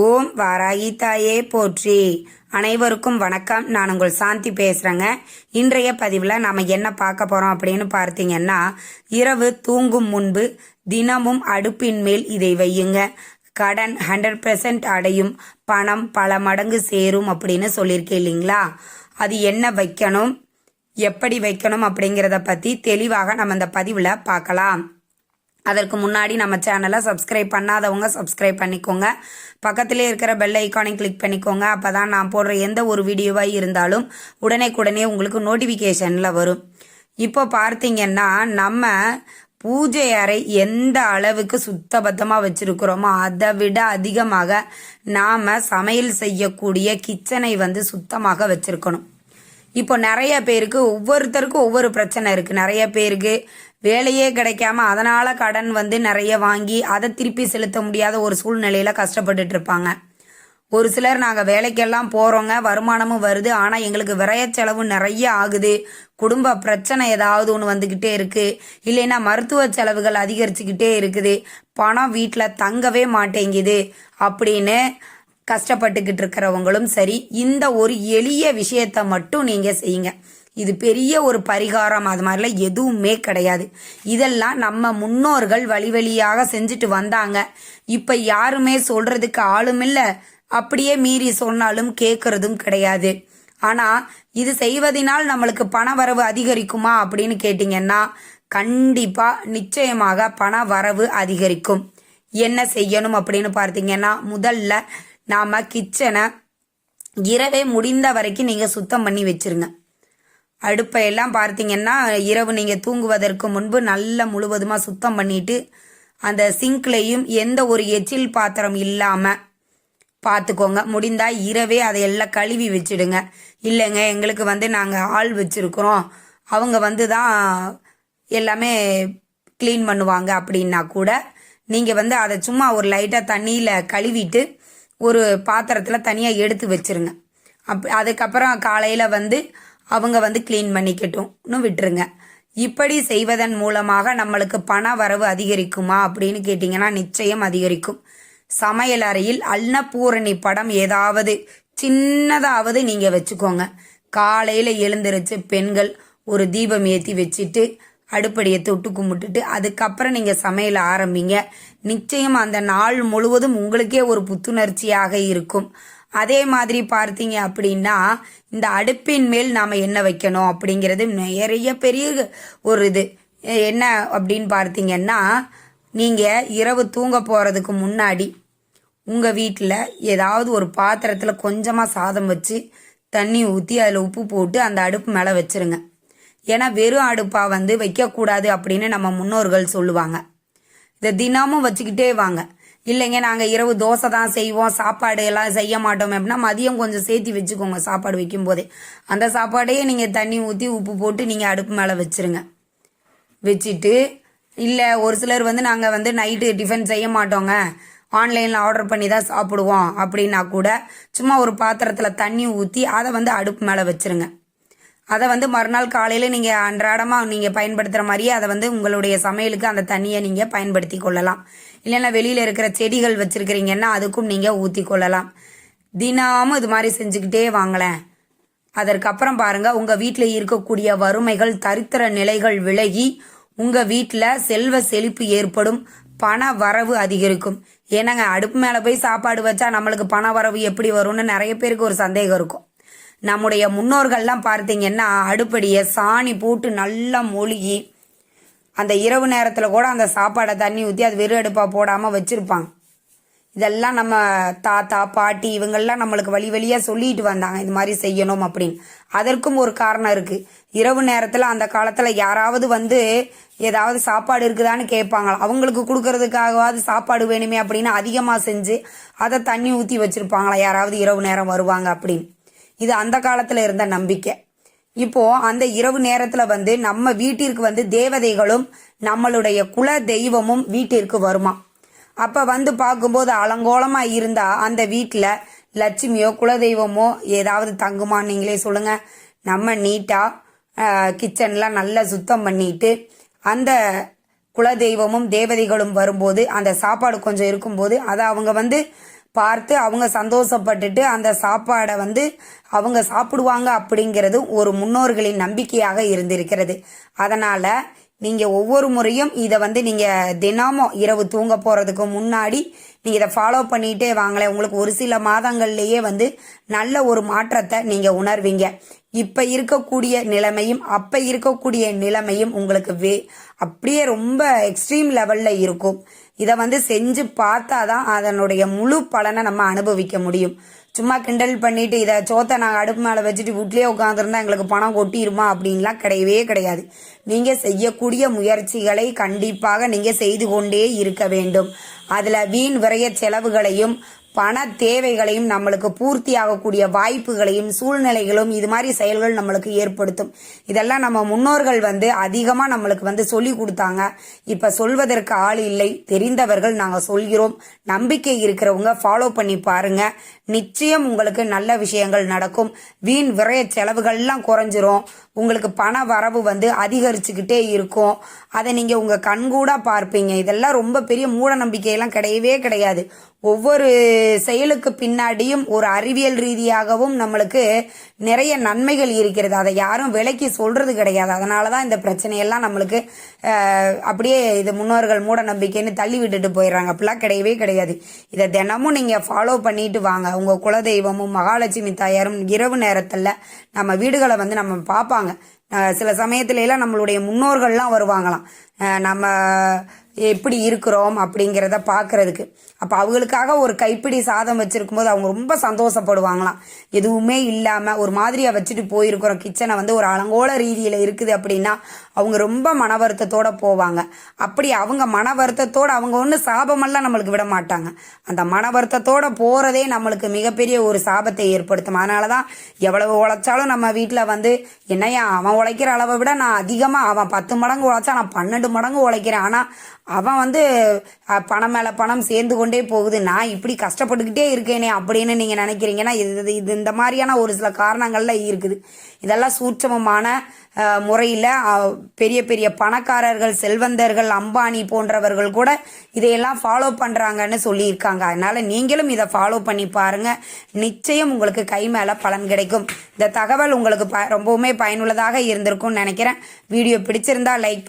ஓம் வாராகி தாயே போற்றி. அனைவருக்கும் வணக்கம். நான் உங்கள் சாந்தி பேசுகிறேங்க இன்றைய பதிவில் நாம் என்ன பார்க்க போகிறோம் அப்படின்னு பார்த்தீங்கன்னா இரவு தூங்கும் முன்பு தினமும் அடுப்பின் மேல் இதை வையுங்க. கடன் ஹண்ட்ரட் பெர்சன்ட் அடையும். பணம் பல மடங்கு சேரும் அப்படின்னு சொல்லியிருக்கேன் இல்லைங்களா? அது என்ன வைக்கணும்? எப்படி வைக்கணும் அப்படிங்கிறத பற்றி தெளிவாக நம்ம இந்த பதிவில் பார்க்கலாம். அதற்கு முன்னாடி நம்ம சேனலை சப்ஸ்கிரைப் பண்ணாதவங்க சப்ஸ்கிரைப் பண்ணிக்கோங்க. பக்கத்திலே இருக்கிற பெல் ஐக்கானை கிளிக் பண்ணிக்கோங்க. அப்போ தான் நான் போடுற எந்த ஒரு வீடியோவாக இருந்தாலும் உடனே உங்களுக்கு நோட்டிஃபிகேஷனில் வரும். இப்போ பார்த்தீங்கன்னா நம்ம பூஜை அறை எந்த அளவுக்கு சுத்தபத்தமாக வச்சுருக்கிறோமோ அதை விட அதிகமாக நாம் சமையல் செய்யக்கூடிய கிச்சனை வந்து சுத்தமாக வச்சுருக்கணும். இப்போ நிறைய பேருக்கு ஒவ்வொருத்தருக்கும் ஒவ்வொரு பிரச்சனை இருக்குது நிறைய பேருக்கு வேலையே கிடைக்காம அதனால கடன் வந்து நிறைய வாங்கி அதை திருப்பி செலுத்த முடியாத ஒரு சூழ்நிலையில கஷ்டப்பட்டுட்டு இருப்பாங்க. ஒரு சிலர் நாங்கள் வேலைக்கெல்லாம் போகிறோங்க வருமானமும் வருது ஆனால் எங்களுக்கு விரைய செலவு நிறைய ஆகுது. குடும்ப பிரச்சனை ஏதாவது ஒன்று வந்துக்கிட்டே இருக்கு. இல்லைன்னா மருத்துவ செலவுகள் அதிகரிச்சுக்கிட்டே இருக்குது. பணம் வீட்டில் தங்கவே மாட்டேங்குது அப்படின்னு கஷ்டப்பட்டுக்கிட்டு இருக்கிறவங்களும் சரி. இந்த ஒரு எளிய விஷயத்த மட்டும் நீங்கள் செய்யுங்க. இது பெரிய ஒரு பரிகாரம். அது மாதிரிலாம் எதுவுமே கிடையாது. இதெல்லாம் நம்ம முன்னோர்கள் வழி வழியாக செஞ்சுட்டு வந்தாங்க. இப்போ யாருமே சொல்றதுக்கு ஆளும் இல்லை அப்படியே மீறி சொன்னாலும் கேட்கறதும் கிடையாது. ஆனால் இது செய்வதனால் நம்மளுக்கு பண வரவு அதிகரிக்குமா அப்படின்னு கேட்டிங்கன்னா கண்டிப்பாக நிச்சயமாக பண வரவு அதிகரிக்கும். என்ன செய்யணும் அப்படின்னு பார்த்தீங்கன்னா முதல்ல நாம் கிச்சனை இரவே முடிந்த வரைக்கும் நீங்கள் சுத்தம் பண்ணி வச்சிருங்க. அடுப்பை எல்லாம் பார்த்தீங்கன்னா இரவு நீங்கள் தூங்குவதற்கு முன்பு நல்லா முழுவதுமாக சுத்தம் பண்ணிட்டு அந்த சிங்க்லேயும் எந்த ஒரு எச்சில் பாத்திரம் இல்லாமல் பார்த்துக்கோங்க. முடிந்தால் இரவே அதை எல்லாம் கழுவி வச்சுடுங்க. இல்லைங்க எங்களுக்கு வந்து நாங்கள் ஆள் வச்சுருக்குறோம். அவங்க வந்து தான் எல்லாமே க்ளீன் பண்ணுவாங்க அப்படின்னா கூட நீங்கள் வந்து அதை சும்மா ஒரு லைட்டாக தண்ணியில் கழுவிட்டு ஒரு பாத்திரத்தில் தனியாக எடுத்து வச்சிருங்க. அப் அதுக்கப்புறம் காலையில் வந்து அவங்க வந்து க்ளீன் பண்ணிக்கட்டும்னு விட்டுருங்க. இப்படி செய்வதன் மூலமாக நம்மளுக்கு பண வரவு அதிகரிக்குமா அப்படின்னு கேட்டிங்கன்னா நிச்சயம் அதிகரிக்கும். சமையல் அறையில் அன்னபூரணி படம் ஏதாவது சின்னதாவது நீங்கள் வச்சுக்கோங்க. காலையில் எழுந்திருச்சு பெண்கள் ஒரு தீபம் ஏற்றி வச்சுட்டு அடுப்படியை தொட்டு கும்பிட்டுட்டு அதுக்கப்புறம் நீங்கள் சமையல் ஆரம்பிங்க. நிச்சயம் அந்த நாள் முழுவதும் உங்களுக்கே ஒரு புத்துணர்ச்சியாக இருக்கும். அதே மாதிரி பார்த்தீங்க அப்படின்னா இந்த அடுப்பின் மேல் நாம் என்ன வைக்கணும் அப்படிங்கிறது நிறைய பெரிய ஒரு இது. என்ன அப்படின்னு பார்த்தீங்கன்னா நீங்கள் இரவு தூங்க போகிறதுக்கு முன்னாடி உங்கள் வீட்டில் ஏதாவது ஒரு பாத்திரத்தில் கொஞ்சமாக சாதம் வச்சு தண்ணி ஊற்றி அதில் உப்பு போட்டு அந்த அடுப்பு மேலே வச்சுருங்க. ஏன்னா வெறும் அடுப்பாக வந்து வைக்கக்கூடாது அப்படின்னு நம்ம முன்னோர்கள் சொல்லுவாங்க. இதை தினமும் வச்சுக்கிட்டே வாங்க. இல்லைங்க நாங்கள் இரவு தோசை தான் செய்வோம் சாப்பாடு எல்லாம் செய்ய மாட்டோம். அப்படின்னா மதியம் கொஞ்சம் சேர்த்து வச்சுக்கோங்க சாப்பாடு வைக்கும் போதே அந்த சாப்பாடையே நீங்கள் தண்ணி ஊற்றி உப்பு போட்டு நீங்கள் அடுப்பு மேலே வச்சுருங்க. வச்சுட்டு இல்லை ஒரு சிலர் வந்து நாங்கள் வந்து நைட்டு டிஃபன் செய்ய மாட்டோங்க. ஆன்லைனில் ஆர்டர் பண்ணி தான் சாப்பிடுவோம். அப்படின்னா கூட சும்மா ஒரு பாத்திரத்தில் தண்ணி ஊற்றி அதை வந்து அடுப்பு மேலே வச்சுருங்க. அதை வந்து மறுநாள் காலையில் நீங்கள் அன்றாடமாக நீங்கள் பயன்படுத்துகிற மாதிரியே அதை வந்து உங்களுடைய சமையலுக்கு அந்த தண்ணியை நீங்கள் பயன்படுத்தி கொள்ளலாம். இல்லைன்னா வெளியில் இருக்கிற செடிகள் வச்சுருக்கிறீங்கன்னா அதுக்கும் நீங்கள் ஊற்றி கொள்ளலாம். தினமும் இது மாதிரி செஞ்சுக்கிட்டே வாங்கலேன் அதற்கப்புறம் பாருங்கள் உங்கள் வீட்டில் இருக்கக்கூடிய வறுமைகள் தரித்திர நிலைகள் விலகி உங்கள் வீட்டில் செல்வ செழிப்பு ஏற்படும். பண வரவு அதிகரிக்கும். ஏன்னாங்க அடுப்பு மேலே போய் சாப்பாடு வச்சா நம்மளுக்கு பண வரவு எப்படி வரும்னு நிறைய பேருக்கு ஒரு சந்தேகம் இருக்கும். நம்முடைய முன்னோர்கள்லாம் பார்த்தீங்கன்னா அடுப்படியை சாணி போட்டு நல்லா மொழுகி அந்த இரவு நேரத்தில் கூட அந்த சாப்பாடை தண்ணி ஊற்றி அது வெறும் அடுப்பாக போடாமல் வச்சுருப்பாங்க. இதெல்லாம் நம்ம தாத்தா பாட்டி இவங்கெல்லாம் நம்மளுக்கு வழி வழியாக சொல்லிட்டு வந்தாங்க இது மாதிரி செய்யணும் அப்படின்னு. அதற்கும் ஒரு காரணம் இருக்குது இரவு நேரத்தில் அந்த காலத்தில் யாராவது வந்து ஏதாவது சாப்பாடு இருக்குதான்னு கேட்பாங்களா? அவங்களுக்கு கொடுக்கறதுக்காகவாது சாப்பாடு வேணுமே அப்படின்னு அதிகமாக செஞ்சு அதை தண்ணி ஊற்றி வச்சுருப்பாங்களா? யாராவது இரவு நேரம் வருவாங்க அப்படின்னு. இது அந்த காலத்தில் இருந்த நம்பிக்கை. இப்போ அந்த இரவு நேரத்துல வந்து நம்ம வீட்டிற்கு வந்து தேவதைகளும் நம்மளுடைய குல தெய்வமும் வீட்டிற்கு வருமா? அப்ப வந்து பார்க்கும்போது அலங்கோலமா இருந்தா அந்த வீட்டில் லட்சுமியோ குலதெய்வமோ ஏதாவது தங்குமா நீங்களே சொல்லுங்க. நம்ம நீட்டா கிச்சன்லாம் நல்லா சுத்தம் பண்ணிட்டு அந்த குலதெய்வமும் தேவதைகளும் வரும்போது அந்த சாப்பாடு கொஞ்சம் இருக்கும்போது அதை அவங்க வந்து பார்த்து அவங்க சந்தோஷப்பட்டுட்டு அந்த சாப்பாடை வந்து அவங்க சாப்பிடுவாங்க அப்படிங்கிறது ஒரு முன்னோர்களின் நம்பிக்கையாக இருந்திருக்கிறது. அதனால் நீங்கள் ஒவ்வொரு முறையும் இதை வந்து நீங்கள் தினமும் இரவு தூங்க போகிறதுக்கு முன்னாடி நீங்கள் இதை ஃபாலோ பண்ணிகிட்டே வாங்களேன். உங்களுக்கு ஒரு சில மாதங்கள்லேயே வந்து நல்ல ஒரு மாற்றத்தை நீங்கள் உணர்வீங்க. இப்போ இருக்கக்கூடிய நிலைமையும் அப்போ இருக்கக்கூடிய நிலைமையும் உங்களுக்கு வே அப்படியே ரொம்ப எக்ஸ்ட்ரீம் லெவலில் இருக்கும். இதை வந்து செஞ்சு பார்த்தா தான் அதனுடைய முழு பலனை நம்ம அனுபவிக்க முடியும். சும்மா கிண்டல் பண்ணிட்டு இதை சோத்தை நாங்கள் அடுப்பு மேலே வச்சுட்டு வீட்லேயே உட்காந்துருந்தா எங்களுக்கு பணம் கொட்டிருமா அப்படின்லாம் கிடையவே கிடையாது. நீங்கள் செய்யக்கூடிய முயற்சிகளை கண்டிப்பாக நீங்கள் செய்து கொண்டே இருக்க வேண்டும். அதில் வீண் விரைய செலவுகளையும் பண தேவைகளையும் நம்மளுக்கு பூர்த்தி ஆகக்கூடிய வாய்ப்புகளையும் சூழ்நிலைகளும் இது மாதிரி செயல்கள் நம்மளுக்கு ஏற்படுத்தும். இதெல்லாம் நம்ம முன்னோர்கள் வந்து அதிகமாக நம்மளுக்கு வந்து சொல்லி கொடுத்தாங்க. இப்போ சொல்வதற்கு ஆள் இல்லை. தெரிந்தவர்கள் நாங்கள் சொல்கிறோம். நம்பிக்கை இருக்கிறவங்க ஃபாலோ பண்ணி பாருங்க. நிச்சயம் உங்களுக்கு நல்ல விஷயங்கள் நடக்கும். வீண் விரைய செலவுகள்லாம் குறைஞ்சிரும். உங்களுக்கு பண வரவு வந்து அதிகரிச்சுக்கிட்டே இருக்கும். அதை நீங்கள் உங்கள் கண்கூடாக பார்ப்பீங்க. இதெல்லாம் ரொம்ப பெரிய மூட நம்பிக்கையெல்லாம் கிடையவே கிடையாது. ஒவ்வொரு செயலுக்கு பின்னாடியும் ஒரு அறிவியல் ரீதியாகவும் நம்மளுக்கு நிறைய நன்மைகள் இருக்கிறது. அதை யாரும் விலைக்கு சொல்றது கிடையாது. அதனால தான் இந்த பிரச்சனையெல்லாம் நம்மளுக்கு அப்படியே இது முன்னோர்கள் மூட நம்பிக்கைன்னு தள்ளி விட்டுட்டு போயிடுறாங்க. அப்படிலாம் கிடையவே கிடையாது. இதை தினமும் நீங்கள் ஃபாலோ பண்ணிட்டு வாங்க. உங்கள் குலதெய்வமும் மகாலட்சுமி தாயாரும் இரவு நேரத்தில் நம்ம வீடுகளை வந்து நம்ம பார்ப்பாங்க. சில சமயத்துல எல்லாம் நம்மளுடைய முன்னோர்கள்லாம் வருவாங்களாம். நம்ம எப்படி இருக்கிறோம் அப்படிங்கிறத பார்க்கறதுக்கு. அப்போ அவங்களுக்காக ஒரு கைப்பிடி சாதம் வச்சுருக்கும் போது அவங்க ரொம்ப சந்தோஷப்படுவாங்களாம். எதுவுமே இல்லாமல் ஒரு மாதிரியாக வச்சுட்டு போயிருக்கிறோம். கிச்சனை வந்து ஒரு அலங்கோல ரீதியில் இருக்குது அப்படின்னா அவங்க ரொம்ப மன வருத்தத்தோட போவாங்க. அப்படி அவங்க மன வருத்தத்தோடு அவங்க ஒன்று சாபமெல்லாம் நம்மளுக்கு விட மாட்டாங்க. அந்த மன வருத்தத்தோடு போகிறதே நம்மளுக்கு மிகப்பெரிய ஒரு சாபத்தை ஏற்படுத்தும். அதனால தான் எவ்வளவு உழைச்சாலும் நம்ம வீட்டில் வந்து என்னையா அவன் உழைக்கிற அளவை விட நான் அதிகமாக அவன் பத்து மடங்கு உழைச்சா நான் பன்னெண்டு மடங்கு உழைக்கிறேன். ஆனால் அவன் வந்து பணம் மேலே பணம் சேர்ந்து கொண்டே போகுது. நான் இப்படி கஷ்டப்பட்டுக்கிட்டே இருக்கேனே அப்படின்னு நீங்கள் நினைக்கிறீங்கன்னா இது இது இந்த மாதிரியான ஒரு சில காரணங்கள்லாம் இருக்குது. இதெல்லாம் சூட்சமமான முறையில் பெரிய பெரிய பணக்காரர்கள் செல்வந்தர்கள் அம்பானி போன்றவர்கள் கூட இதையெல்லாம் ஃபாலோ பண்ணுறாங்கன்னு சொல்லியிருக்காங்க. அதனால் நீங்களும் இதை ஃபாலோ பண்ணி பாருங்க. நிச்சயம் உங்களுக்கு கை மேலே பலன் கிடைக்கும். இந்த தகவல் உங்களுக்கு ப ரொம்பவுமே பயனுள்ளதாக இருந்திருக்கும்னு நினைக்கிறேன். வீடியோ பிடிச்சிருந்தா லைக்